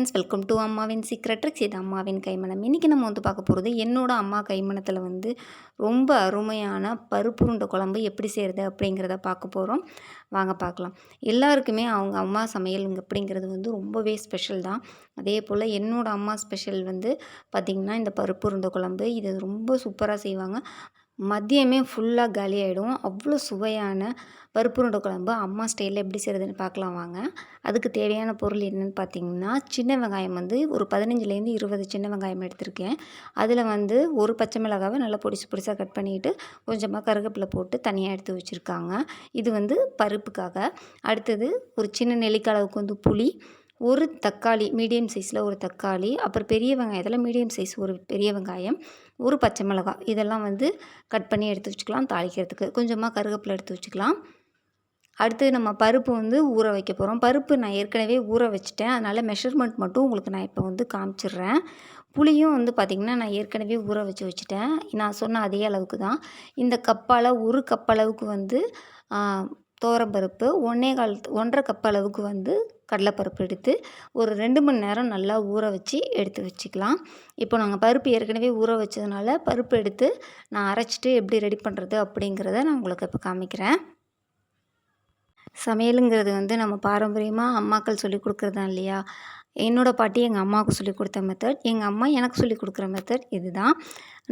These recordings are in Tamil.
ஃப்ரெண்ட்ஸ் வெல்கம் டு அம்மாவின் சீக்ரெட் ட்ரிக்ஸ் இது அம்மாவின் கைமணம் இன்றைக்கி நம்ம வந்து பார்க்க போகிறது என்னோட அம்மா கைமணத்தில் வந்து ரொம்ப அருமையான பருப்புருண்டை குழம்பு எப்படி செய்கிறது அப்படிங்கிறத பார்க்க போகிறோம் வாங்க பார்க்கலாம். எல்லாருக்குமே அவங்க அம்மா சமையல் அப்படிங்கிறது வந்து ரொம்பவே ஸ்பெஷல் தான். அதே போல் என்னோடய அம்மா ஸ்பெஷல் வந்து பார்த்திங்கன்னா இந்த பருப்புருண்டை குழம்பு. இது ரொம்ப சூப்பராக செய்வாங்க. மதியமே ஃபுல்லாக காலி ஆகிடும் அவ்வளோ சுவையான பருப்பு குழம்பு அம்மா ஸ்டைலில் எப்படி செய்கிறதுன்னு பார்க்கலாம் வாங்க. அதுக்கு தேவையான பொருள் என்னென்னு பார்த்தீங்கன்னா சின்ன வெங்காயம் வந்து ஒரு பதினஞ்சுலேருந்து இருபது சின்ன வெங்காயம் எடுத்திருக்கேன். அதில் வந்து ஒரு பச்சை மிளகாவை நல்லா பொடிசு பொடிசாக கட் பண்ணிவிட்டு கொஞ்சமாக கருவேப்பிலை போட்டு தனியாக எடுத்து வச்சுருக்காங்க. இது வந்து பருப்புக்காக. அடுத்தது ஒரு சின்ன நெல்லிக்காய் வந்து புளி ஒரு தக்காளி மீடியம் சைஸில் ஒரு தக்காளி அப்புறம் பெரிய வெங்காயத்தில் மீடியம் சைஸ் ஒரு பெரிய வெங்காயம் ஒரு பச்சை மிளகாய் இதெல்லாம் வந்து கட் பண்ணி எடுத்து வச்சுக்கலாம் தாளிக்கிறதுக்கு. கொஞ்சமாக கருவேப்பிலை எடுத்து வச்சுக்கலாம். அடுத்து நம்ம பருப்பு வந்து ஊற வைக்க போகிறோம் பருப்பு நான் ஏற்கனவே ஊற வச்சுட்டேன். அதனால் மெஷர்மெண்ட் மட்டும் உங்களுக்கு நான் இப்போ வந்து காமிச்சிடுறேன். புளியும் வந்து பார்த்திங்கன்னா நான் ஏற்கனவே ஊற வச்சு வச்சுட்டேன். நான் சொன்ன அதே அளவுக்கு தான். இந்த கப்பால் ஒரு கப் அளவுக்கு வந்து தோரப்பருப்பு ஒன்றே கால் ஒன்றரை கப் அளவுக்கு வந்து கடலைப்பருப்பு எடுத்து ஒரு ரெண்டு மணி நேரம் நல்லா ஊற வச்சு எடுத்து வச்சுக்கலாம். இப்போ நாங்கள் பருப்பு ஏற்கனவே ஊற வச்சதுனால பருப்பு எடுத்து நான் அரைச்சிட்டு எப்படி ரெடி பண்ணுறது அப்படிங்கிறத நான் உங்களுக்கு இப்போ காமிக்கிறேன். சமையலுங்கிறது வந்து நம்ம பாரம்பரியமாக அம்மாக்கள் சொல்லி கொடுக்குறது தான் இல்லையா? என்னோடய பாட்டி எங்கள் அம்மாவுக்கு சொல்லிக் கொடுத்த மெத்தட் எங்கள் அம்மா எனக்கு சொல்லிக் கொடுக்குற மெத்தட் இதுதான்.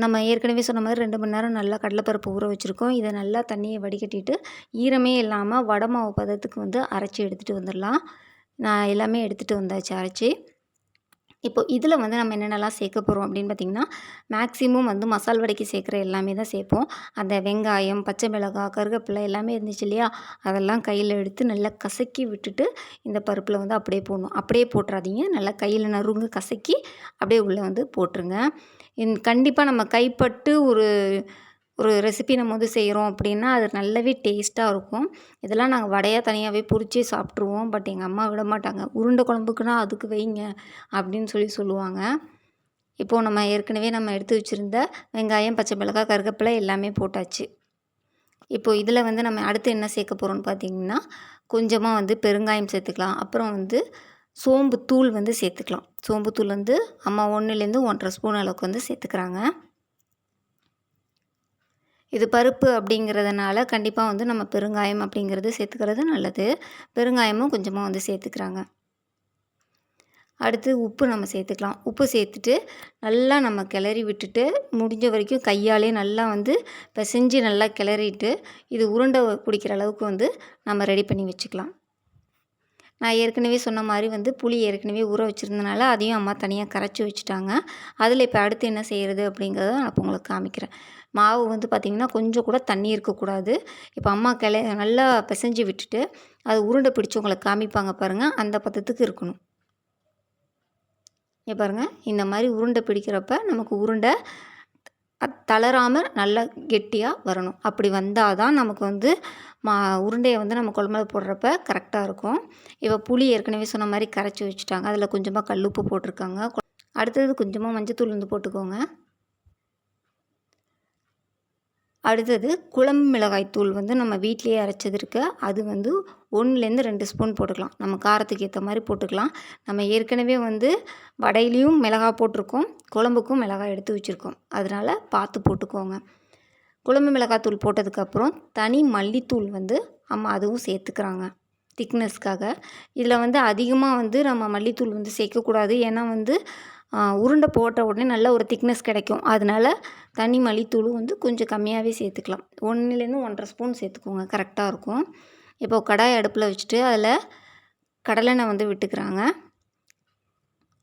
நம்ம ஏற்கனவே சொன்ன மாதிரி ரெண்டு மணி நேரம் நல்லா கடலைப்பருப்பு ஊற வச்சுருக்கோம். இதை நல்லா தண்ணியை வடிகட்டிட்டு ஈரமே இல்லாமல் வடை மாவு பதத்துக்கு வந்து அரைச்சி எடுத்துகிட்டு வந்துடலாம். நான் எல்லாமே எடுத்துகிட்டு வந்தாச்சு அரைச்சி இப்போ இதில் வந்து நம்ம என்னென்னலாம் சேர்க்க போகிறோம் அப்படின்னு பார்த்திங்கன்னா மேக்ஸிமம் வந்து மசால் வடைக்கு சேர்க்குற எல்லாமே தான் சேர்ப்போம். அந்த வெங்காயம் பச்சை மிளகாய் கருவேப்பிலை எல்லாமே இருந்துச்சு இல்லையா? அதெல்லாம் கையில் எடுத்து நல்லா கசக்கி விட்டுட்டு இந்த பருப்பில் வந்து அப்படியே போடணும். அப்படியே போட்டுறாதீங்க. நல்லா கையில் நறுங்க கசக்கி அப்படியே உள்ளே வந்து போட்டுருங்க. கண்டிப்பாக நம்ம கைப்பட்டு ஒரு ஒரு ரெசிபி நம்ம வந்து செய்கிறோம் அப்படின்னா அது நல்லாவே டேஸ்ட்டாக இருக்கும். இதெல்லாம் நாங்கள் வடையாக தனியாகவே பொறிச்சே சாப்பிட்ருவோம் பட் எங்கள் அம்மா விட மாட்டாங்க. உருண்டை குழம்புக்குன்னா அதுக்கு வைங்க அப்படின்னு சொல்லி சொல்லுவாங்க. இப்போது நம்ம ஏற்கனவே நம்ம எடுத்து வச்சுருந்த வெங்காயம் பச்சை மிளகாய் கருகப்பிலை எல்லாமே போட்டாச்சு. இப்போது இதில் வந்து நம்ம அடுத்து என்ன சேர்க்க போகிறோம்னு பார்த்தீங்கன்னா கொஞ்சமாக வந்து பெருங்காயம் சேர்த்துக்கலாம். அப்புறம் வந்து சோம்பு தூள் வந்து சேர்த்துக்கலாம். சோம்பு தூள் வந்து அம்மா ஒன்றுலேருந்து ஒன்றரை ஸ்பூன் அளவுக்கு வந்து சேர்த்துக்கிறாங்க. இது பருப்பு அப்படிங்கிறதுனால கண்டிப்பாக வந்து நம்ம பெருங்காயம் அப்படிங்கிறது சேர்த்துக்கிறது நல்லது. பெருங்காயமும் கொஞ்சமாக வந்து சேர்த்துக்கிறாங்க. அடுத்து உப்பு நம்ம சேர்த்துக்கலாம். உப்பு சேர்த்துட்டு நல்லா நம்ம கிளறி விட்டுட்டு முடிஞ்ச வரைக்கும் கையாலே நல்லா வந்து பிசைஞ்சு நல்லா கிளறிட்டு இது உருண்டை பிடிக்கிற அளவுக்கு வந்து நம்ம ரெடி பண்ணி வச்சுக்கலாம். நான் ஏற்கனவே சொன்ன மாதிரி வந்து புளி ஏற்கனவே ஊற வச்சுருந்தனால அதையும் அம்மா தனியாக கரைச்சி வச்சுட்டாங்க. அதில் இப்போ அடுத்து என்ன செய்கிறது அப்படிங்கிறத நான் இப்போ உங்களுக்கு காமிக்கிறேன். மாவு வந்து பார்த்திங்கன்னா கொஞ்சம் கூட தண்ணி இருக்கக்கூடாது இப்போ அம்மா கிளை நல்லா பிசைஞ்சு விட்டுட்டு அது உருண்டை பிடிச்சி உங்களுக்கு காமிப்பாங்க பாருங்கள் அந்த பதத்துக்கு இருக்கணும். இங்கே பாருங்கள் இந்த மாதிரி உருண்டை பிடிக்கிறப்ப நமக்கு உருண்டை தளராமல் நல்லா கெட்டியாக வரணும். அப்படி வந்தால் தான் நமக்கு வந்து மா உருண்டையை வந்து நம்ம குழம்புல போடுறப்ப கரெக்டாக இருக்கும். இப்போ புளி ஏற்கனவே சொன்ன மாதிரி கரைச்சி வச்சுட்டாங்க. அதில் கொஞ்சமாக கல் உப்பு போட்டிருக்காங்க. அடுத்தது கொஞ்சமாக மஞ்சத்தூள் வந்து போட்டுக்கோங்க. அடுத்தது குழம்பு மிளகாய் தூள் வந்து நம்ம வீட்டிலேயே அரைச்சது இருக்கு அது வந்து ஒன்றுலேருந்து ரெண்டு ஸ்பூன் போட்டுக்கலாம். நம்ம காரத்துக்கு ஏற்ற மாதிரி போட்டுக்கலாம். நம்ம ஏற்கனவே வந்து வடையிலையும் மிளகாய் போட்டிருக்கோம். குழம்புக்கும் மிளகாய் எடுத்து வச்சுருக்கோம். அதனால் பார்த்து போட்டுக்கோங்க. குழம்பு மிளகாய் தூள் போட்டதுக்கப்புறம் தனி மல்லித்தூள் வந்து அம்மா அதுவும் சேர்த்துக்கிறாங்க. திக்னஸ்க்காக இதில் வந்து அதிகமாக வந்து நம்ம மல்லித்தூள் வந்து சேர்க்கக்கூடாது. ஏன்னா வந்து உருண்டை போட்ட உடனே நல்ல ஒரு திக்னஸ் கிடைக்கும். அதனால் தனி மல்லித்தூள் வந்து கொஞ்சம் கம்மியாகவே சேர்த்துக்கலாம். ஒன்றுலேருந்து ஒன்றரை ஸ்பூன் சேர்த்துக்கோங்க. கரெக்டாக இருக்கும். இப்போது கடாய் அடுப்பில் வச்சுட்டு அதில் கடலெண்ணெய் வந்து விட்டுக்கிறாங்க.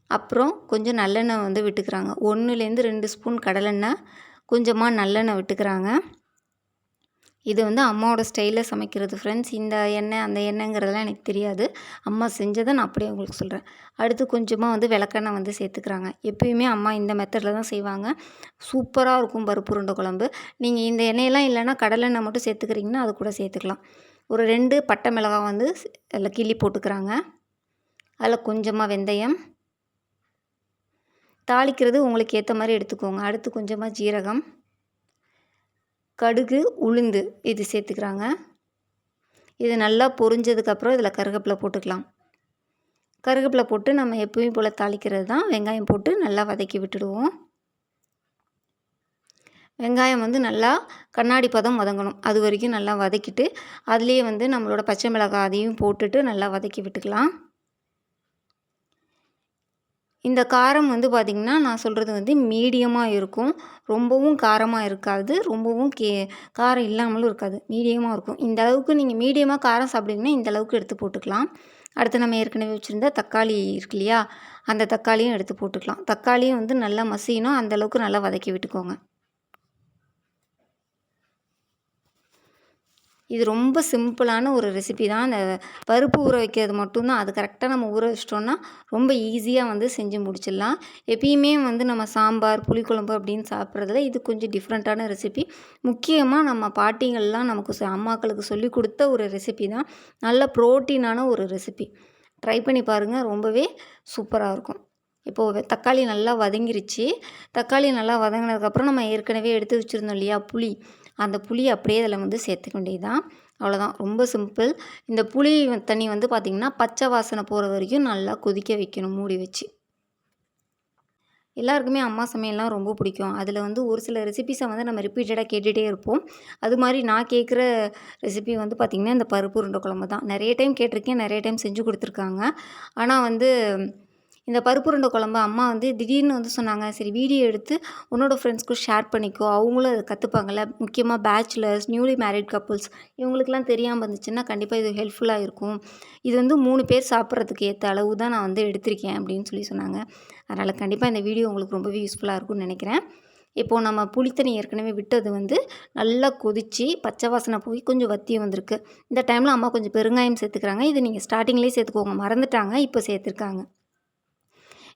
அப்புறம் கொஞ்சம் நல்லெண்ணெய் வந்து விட்டுக்கிறாங்க. ஒன்றுலேருந்து ரெண்டு ஸ்பூன் கடலெண்ணெய் கொஞ்சமாக நல்லெண்ணெய் விட்டுக்கிறாங்க. இது வந்து அம்மாவோட ஸ்டைலில் சமைக்கிறது. ஃப்ரெண்ட்ஸ் இந்த எண்ணெய் அந்த எண்ணெய்ங்கிறதெல்லாம் எனக்கு தெரியாது. அம்மா செஞ்சதை நான் அப்படியே உங்களுக்கு சொல்கிறேன் அடுத்து கொஞ்சமாக வந்து விளக்கெண்ணெய் வந்து சேர்த்துக்கிறாங்க. எப்பயுமே அம்மா இந்த மெத்தடில் தான் செய்வாங்க. சூப்பராக இருக்கும் பருப்பு உருண்டை குழம்பு. நீங்கள் இந்த எண்ணெயெல்லாம் இல்லைன்னா கடலெண்ணெய் மட்டும் சேர்த்துக்கிறீங்கன்னா அது கூட சேர்த்துக்கலாம். ஒரு ரெண்டு பட்டை மிளகாய் வந்து அதில் கிள்ளி போட்டுக்கிறாங்க. அதில் கொஞ்சமாக வெந்தயம். தாளிக்கிறது உங்களுக்கு ஏற்ற மாதிரி எடுத்துக்கோங்க. அடுத்து கொஞ்சமாக ஜீரகம். கடுகு உளுந்து இது சேர்த்துக்கிறாங்க. இது நல்லா பொரிஞ்சதுக்கப்புறம் இதில் கருகப்பில் போட்டுக்கலாம். கருகப்பில் போட்டு நம்ம எப்பயும் போல் தாளிக்கிறது தான். வெங்காயம் போட்டு நல்லா வதக்கி விட்டுடுவோம். வெங்காயம் வந்து நல்லா கண்ணாடி பதம் வதங்கணும். அது வரைக்கும் நல்லா வதக்கிட்டு அதுலேயே வந்து நம்மளோட பச்சை மிளகாய் அதையும் போட்டுட்டு நல்லா வதக்கி விட்டுக்கலாம். இந்த காரம் வந்து பார்த்திங்கன்னா நான் சொல்கிறது வந்து மீடியமாக இருக்கும். ரொம்பவும் காரமாக இருக்காது. ரொம்பவும் கே காரம் இல்லாமலும் இருக்காது. மீடியமாக இருக்கும். இந்த அளவுக்கு நீங்கள் மீடியமாக காரம் சாப்பிட்டீங்கன்னா இந்த அளவுக்கு எடுத்து போட்டுக்கலாம். அடுத்து நம்ம ஏற்கனவே வச்சுருந்த தக்காளி இருக்கு இல்லையா? அந்த தக்காளியும் எடுத்து போட்டுக்கலாம். தக்காளியும் வந்து நல்லா மசியணும். அந்தளவுக்கு நல்லா வதக்கி விட்டுக்கோங்க. இது ரொம்ப சிம்பிளான ஒரு ரெசிபி தான். அந்த பருப்பு ஊற வைக்கிறது மட்டும்தான். அது கரெக்டாக நம்ம ஊற வச்சிட்டோம்னா ரொம்ப ஈஸியாக வந்து செஞ்சு முடிச்சிடலாம். எப்பயுமே வந்து நம்ம சாம்பார் புளிக்குழம்பு அப்படின்னு சாப்பிட்றதுல இது கொஞ்சம் டிஃப்ரெண்ட்டான ரெசிபி முக்கியமாக நம்ம பாட்டிங்கள்லாம் நமக்கு அம்மாக்களுக்கு சொல்லி கொடுத்த ஒரு ரெசிபி தான். நல்ல ப்ரோட்டீனான ஒரு ரெசிபி ட்ரை பண்ணி பாருங்கள் ரொம்பவே சூப்பராக இருக்கும். இப்போது தக்காளி நல்லா வதங்கிருச்சு. தக்காளி நல்லா வதங்கினதுக்கப்புறம் நம்ம ஏற்கனவே எடுத்து வச்சுருந்தோம் இல்லையா? புளி. அந்த புளி அப்படியே அதில் வந்து சேர்த்துக்க வேண்டியதுதான். அவ்வளோதான் ரொம்ப சிம்பிள் இந்த புளி தண்ணி வந்து பார்த்திங்கன்னா பச்சை வாசனை போகிற வரைக்கும் நல்லா கொதிக்க வைக்கணும் மூடி வச்சு. எல்லாருக்குமே அம்மா சமையல்லாம் ரொம்ப பிடிக்கும். அதில் வந்து ஒரு சில ரெசிபிஸை வந்து நம்ம ரிப்பீட்டடாக கேட்டுகிட்டே இருப்போம். அது மாதிரி நான் கேட்குற ரெசிபி வந்து பார்த்திங்கன்னா இந்த பருப்பு உருண்டை குழம்பு தான். நிறைய டைம் கேட்டிருக்கேன் நிறைய டைம் செஞ்சு கொடுத்துருக்காங்க. ஆனால் வந்து இந்த பருப்பு உருண்டை குழம்பு அம்மா வந்து திடீர்னு வந்து சொன்னாங்க சரி வீடியோ எடுத்து உன்னோட ஃப்ரெண்ட்ஸ்க்கும் ஷேர் பண்ணிக்கோ. அவங்களும் அதை கற்றுப்பாங்கள்ல முக்கியமாக பேச்சுலர்ஸ் நியூலி மேரிட் கப்புள்ஸ் இவங்களுக்குலாம் தெரியாமல் இருந்துச்சுன்னா கண்டிப்பாக இது ஹெல்ப்ஃபுல்லாக இருக்கும். இது வந்து மூணு பேர் சாப்பிட்றதுக்கு ஏற்ற அளவு தான் நான் வந்து எடுத்திருக்கேன் அப்படின்னு சொல்லி சொன்னாங்க. அதனால் கண்டிப்பாக இந்த வீடியோ உங்களுக்கு ரொம்பவே யூஸ்ஃபுல்லாக இருக்கும்னு நினைக்கிறேன். இப்போது நம்ம புளித்தண்ணி ஏற்கனவே விட்டது வந்து நல்லா கொதித்து பச்சை வாசனை போய் கொஞ்சம் வத்தி வந்திருக்கு. இந்த டைமில் அம்மா கொஞ்சம் பெருங்காயம் சேர்த்துக்கிறாங்க. இது நீங்கள் ஸ்டார்டிங்லேயே சேர்த்துக்கோங்க. மறந்துட்டாங்க இப்போ சேர்த்துருக்காங்க.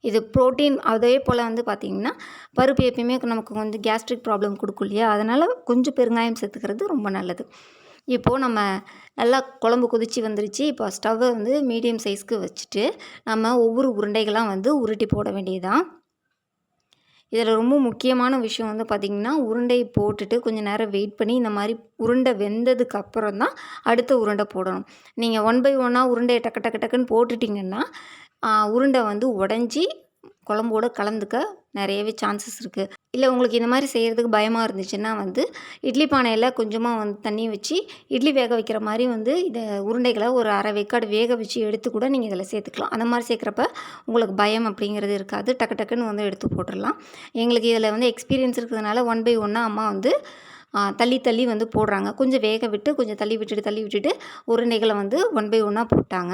இது ப்ரோட்டீன் அதே போல் வந்து பார்த்திங்கன்னா பருப்பு எப்பயுமே நமக்கு வந்து கேஸ்ட்ரிக் ப்ராப்ளம் கொடுக்கும் இல்லையா? அதனால் கொஞ்சம் பெருங்காயம் சேர்த்துக்கிறது ரொம்ப நல்லது. இப்போது நம்ம நல்லா குழம்பு கொதித்து வந்துருச்சு. இப்போ ஸ்டவ்வை வந்து மீடியம் சைஸ்க்கு வச்சுட்டு நம்ம ஒவ்வொரு உருண்டைகளாக வந்து உருட்டி போட வேண்டியதுதான். இதில் ரொம்ப முக்கியமான விஷயம் வந்து பார்த்திங்கன்னா உருண்டை போட்டுட்டு கொஞ்சம் நேரம் வெயிட் பண்ணி இந்த மாதிரி உருண்டை வெந்ததுக்கு அப்புறம் தான் அடுத்த உருண்டை போடணும். நீங்கள் ஒன் பை ஒன்னாக உருண்டையை டக்கு டக்கு டக்குன்னு போட்டுட்டிங்கன்னா உருண்டை வந்து உடஞ்சி குழம்போடு கலந்துக்க நிறையவே சான்சஸ் இருக்குது இல்லை உங்களுக்கு இந்த மாதிரி செய்கிறதுக்கு பயமாக இருந்துச்சுன்னா வந்து இட்லி பானையில் கொஞ்சமாக வந்து தண்ணி வச்சு இட்லி வேக வைக்கிற மாதிரி வந்து இதை உருண்டைகளை ஒரு அரை வேக்காடு வேக வச்சு எடுத்து கூட நீங்கள் இதில் சேர்த்துக்கலாம். அந்த மாதிரி சேர்க்குறப்ப உங்களுக்கு பயம் அப்படிங்கிறது இருக்காது. டக்கு டக்குன்னு வந்து எடுத்து போட்டுடலாம். எங்களுக்கு இதில் வந்து எக்ஸ்பீரியன்ஸ் இருக்கிறதுனால ஒன் பை ஒன்னாக அம்மா வந்து தள்ளி தள்ளி வந்து போடுறாங்க. கொஞ்சம் வேக விட்டு கொஞ்சம் தள்ளி விட்டுட்டு தள்ளி விட்டுட்டு உருண்டைகளை வந்து ஒன் பை ஒன்னாக போட்டாங்க.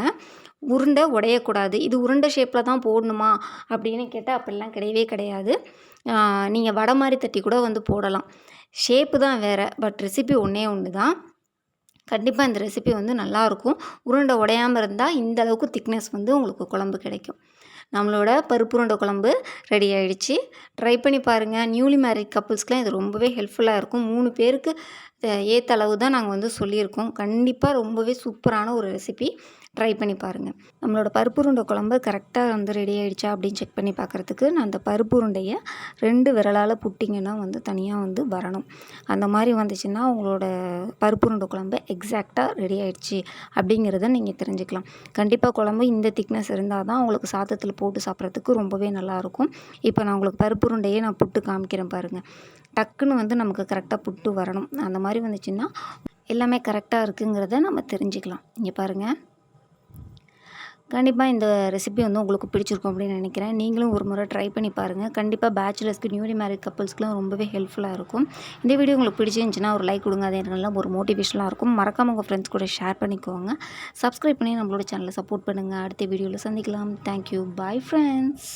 உருண்டை உடையக்கூடாது. இது உருண்டை ஷேப்பில் தான் போடணுமா அப்படின்னு கேட்டால் அப்படிலாம் கிடையவே கிடையாது. நீங்கள் வடை மாதிரி தட்டி கூட வந்து போடலாம். ஷேப்பு தான் வேறு பட் ரெசிபி ஒன்றே ஒன்று தான். கண்டிப்பாக இந்த ரெசிபி வந்து நல்லாயிருக்கும் உருண்டை உடையாமல் இருந்தால் இந்த அளவுக்கு திக்னஸ் வந்து உங்களுக்கு குழம்பு கிடைக்கும். நம்மளோட பருப்பு உருண்டை குழம்பு ரெடி ஆகிடுச்சி ட்ரை பண்ணி பாருங்கள் நியூலி மேரிட் கப்புள்ஸ்க்கெலாம் இது ரொம்பவே ஹெல்ப்ஃபுல்லாக இருக்கும். மூணு பேருக்கு ஏற்ற அளவு தான் நாங்கள் வந்து சொல்லியிருக்கோம். கண்டிப்பாக ரொம்பவே சூப்பரான ஒரு ரெசிபி ட்ரை பண்ணி பாருங்கள் நம்மளோட பருப்பு உருண்டை குழம்பு கரெக்டாக வந்து ரெடி ஆகிடுச்சா அப்படின்னு செக் பண்ணி பார்க்குறதுக்கு நான் அந்த பருப்பு உருண்டையை ரெண்டு விரலால் புட்டிங்கன்னா வந்து தனியாக வந்து வரணும். அந்த மாதிரி வந்துச்சுன்னா உங்களோட பருப்பு உருண்டை குழம்பு எக்ஸாக்டாக ரெடி ஆகிடுச்சி அப்படிங்கிறத நீங்கள் தெரிஞ்சுக்கலாம். கண்டிப்பாக குழம்பு இந்த திக்னஸ் இருந்தால் தான் உங்களுக்கு சாதத்தில் போட்டு சாப்பிட்றதுக்கு ரொம்பவே நல்லாயிருக்கும் இப்போ நான் உங்களுக்கு பருப்பு உருண்டையே நான் புட்டு காமிக்கிறேன் பாருங்கள் டக்குன்னு வந்து நமக்கு கரெக்டாக புட்டு வரணும். அந்த மாதிரி வந்துச்சுன்னா எல்லாமே கரெக்டாக இருக்குங்கிறத நம்ம தெரிஞ்சுக்கலாம். இங்கே பாருங்கள் கண்டிப்பாக இந்த ரெசிபி வந்து உங்களுக்கு பிடிச்சிருக்கும் அப்படின்னு நினைக்கிறேன். நீங்களும் ஒரு முறை ட்ரை பண்ணி பாருங்கள் கண்டிப்பாக பேச்சுலர்ஸ்க்கு நியூலி மேரிட் கப்புள்ஸ்க்குலாம் ரொம்பவே ஹெல்ப்ஃபுல்லாக இருக்கும். இந்த வீடியோ உங்களுக்கு பிடிச்சிருந்துச்சின்னா ஒரு லைக் கொடுங்க. அதே நல்லா ஒரு மோட்டிவேஷனாக இருக்கும். மறக்காமல் உங்கள் ஃப்ரெண்ட்ஸ் கூட ஷேர் பண்ணிக்கோங்க. சப்ஸ்கிரைப் பண்ணி நம்மளோட சேனலை சப்போர்ட் பண்ணுங்கள் அடுத்த வீடியோவில் சந்திக்கலாம். Thank you bye friends